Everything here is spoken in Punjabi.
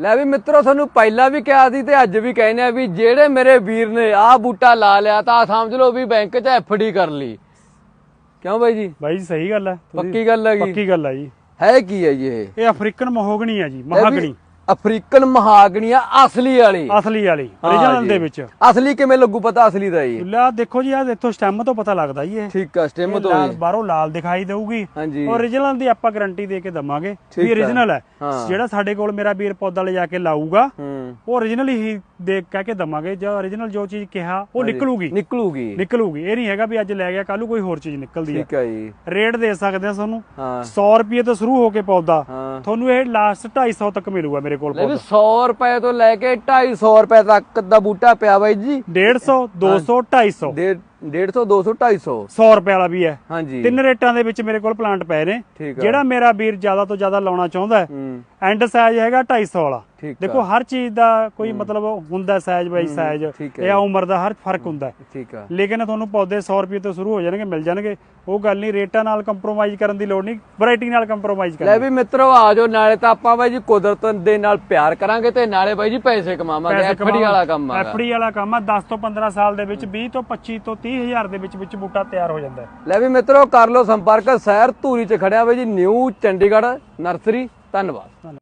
ਲੈ ਵੀ ਮਿੱਤਰੋ ਤੁਹਾਨੂੰ ਪਹਿਲਾਂ ਵੀ ਕਿਹਾ ਸੀ ਤੇ ਅੱਜ ਵੀ ਕਹਿੰਦੇ ਆ ਵੀ ਜਿਹੜੇ ਮੇਰੇ ਵੀਰ ਨੇ ਆਹ ਬੂਟਾ ਲਾ ਲਿਆ ਤਾਂ ਸਮਝ ਲਓ ਵੀ ਬੈਂਕ 'ਚ ਐਫਡੀ ਕਰ ਲਈ। ਕਿਉਂ ਬਾਈ ਜੀ? ਬਾਈ ਜੀ ਸਹੀ ਗੱਲ ਹੈ। ਪੱਕੀ ਗੱਲ ਹੈਗੀ ਪੱਕੀ ਗੱਲ ਹੈ ਜੀ। ਹੈ ਕੀ ਹੈ ਜੀ ਇਹ? ਇਹ ਅਫਰੀਕਨ ਮਹੋਗਣੀ ਹੈ ਜੀ ਮਹਾਗਣੀ। ਅਫਰੀਕਨ ਮਹਾਗਣੀ ਆ ਅਸਲੀ ਵਾਲੀ। ਅਸਲੀ ਵਾਲੀ ਹਾਂ ਜੀ। ਦੇ ਵਿੱਚ। ਅਸਲੀ ਕਿਵੇਂ ਲੱਗੂ ਪਤਾ ਅਸਲੀ ਦਾ ਜੀ? ਲਾ ਦੇਖੋ ਜੀ ਆ ਇੱਥੋਂ ਸਟੈਮ ਤੋਂ ਪਤਾ ਲੱਗਦਾ ਜੀ ਇਹ। ਠੀਕ ਆ ਸਟਿਮ ਤੋਂ ਲਾਲ। ਬਾਹਰੋਂ ਲਾਲ ਦਿਖਾਈ ਦੇਊਗੀ। origignal ਦੀ ਆਪਾਂ ਗਾਰੰਟੀ ਦੇ ਕੇ ਦਵਾਂਗੇ ਵੀ ਹੈ। origignal ਹੈ। ਹਾਂ। ਜਿਹੜਾ ਸਾਡੇ ਕੋਲ ਮੇਰਾ ਵੀਰ ਪੌਦਾ ਲੈ ਜਾ ਕੇ ਲਾਊਗਾ ਹੂੰ। ਉਹ origignal ਹੀ ਦੇਖ ਕਹਿ ਕੇ ਦਵਾਂਗੇ। ਜੋ origignal ਜੋ ਚੀਜ਼ ਕਿਹਾ ਉਹ। ਨਿਕਲੂਗੀ। ਨਿਕਲੂਗੀ। ਨਿਕਲੂਗੀ। ਇਹ ਨਹੀਂ ਹੈਗਾ ਵੀ ਅੱਜ ਲੈ ਗਿਆ ਕੱਲ ਨੂੰ ਕੋਈ ਹੋਰ ਚੀਜ਼ ਨਿਕਲਦੀ ਹੈ। ਠੀਕ ਆ ਜੀ। ਰੇਟ ਦੇ ਸਕਦੇ ਆ ਤੁਹਾਨੂੰ। ਹਾਂ। 100 ਰੁਪਏ ਤੋਂ ਸ਼ੁਰੂ ਹੋ ਕੇ ਪੌਦਾ। ਹਾਂ। ਤੁਹਾਨੂੰ ਇਹ ਲਾਸਟ 250 ਤੱਕ ਮਿਲੂਗਾ ਮੇਰੇ ਕੋਲ ਲੈ ਵੀ ਪੌਦਾ 100 ਰੁਪਏ ਤੋਂ ਲੈ ਕੇ 250 ਰੁਪਏ ਤੱਕ ਦਾ ਬੂਟਾ ਪਿਆ ਬਾਈ ਜੀ। 150 200 250 ਡੇਢ 150 200 250 100 ਰੁਪਏ ਵਾਲਾ ਵੀ ਹੈ। ਹਾਂਜੀ। ਤਿੰਨ ਰੇਟਾਂ ਦੇ ਵਿੱਚ ਮੇਰੇ ਕੋਲ ਪਲਾਂਟ ਪਏ ਨੇ। ਜਿਹੜਾ ਮੇਰਾ ਵੀਰ ਜ਼ਿਆਦਾ ਤੋਂ ਜ਼ਿਆਦਾ ਲਾਉਣਾ ਚਾਹੁੰਦਾ ਹੂੰ ਐਂਡ ਸਾਈਜ਼ ਹੈਗਾ 250 ਵਾਲਾ। ਠੀਕ ਦੇਖੋ ਹਰ ਚੀਜ਼ ਦਾ ਕੋਈ ਮਤਲਬ ਹੁੰਦਾ ਸਾਈਜ਼ ਬਾਈ ਸਾਈਜ਼ ਇਹ ਉਮਰ ਦਾ ਹਰ ਫ਼ਰਕ ਹੁੰਦਾ। ਠੀਕ ਆ। ਲੇਕਿਨ ਤੁਹਾਨੂੰ ਪੌਦੇ 100 ਰੁਪਏ ਤੋਂ ਸ਼ੁਰੂ ਹੋ ਜਾਣਗੇ ਮਿਲ ਜਾਣਗੇ। ਉਹ ਗੱਲ ਨਹੀਂ ਰੇਟਾਂ ਨਾਲ ਕੰਪਰੋਮਾਈਜ਼ ਕਰਨ ਦੀ ਲੋੜ ਨਹੀਂ ਵੈਰਾਈਟੀ ਨਾਲ ਕੰਪਰੋਮਾਈਜ਼ ਲੈ ਕਰਨ। ਵੀ ਮਿੱਤਰੋ ਆ ਜਾਓ ਨਾਲੇ ਤਾਂ ਆਪਾਂ ਬਾਈ ਜੀ ਕੁਦਰਤ ਦੇ ਨਾਲ ਪਿਆਰ ਕਰਾਂਗੇ ਤੇ ਨਾਲੇ ਬਾਈ ਜੀ ਪੈਸੇ ਕਮਾਵਾਂਗੇ। ਐਫਡੀ ਵਾਲਾ ਕੰਮ ਆ ਐਫਡੀ ਵਾਲਾ ਕੰਮ ਆ 10 ਤੋਂ 15 ਸਾਲ ਦੇ ਵਿੱਚ 20 ਤੋਂ 25 ਤੋਂ 30 ਹਜ਼ਾਰ ਦੇ ਵਿੱਚ ਵਿੱਚ ਬੂਟਾ ਤਿਆਰ ਹੋ ਜਾਂਦਾ ਲੈ ਵੀ ਮਿੱਤਰੋ ਕਰ ਲਓ ਸੰਪਰਕ। ਸ਼ਹਿਰ ਧੂਰੀ ਚ ਖੜਿਆ ਬਾਈ ਜੀ ਨਿਊ ਚੰਡੀਗੜ੍ਹ ਨਰਸਰੀ। ਧੰਨਵਾਦ।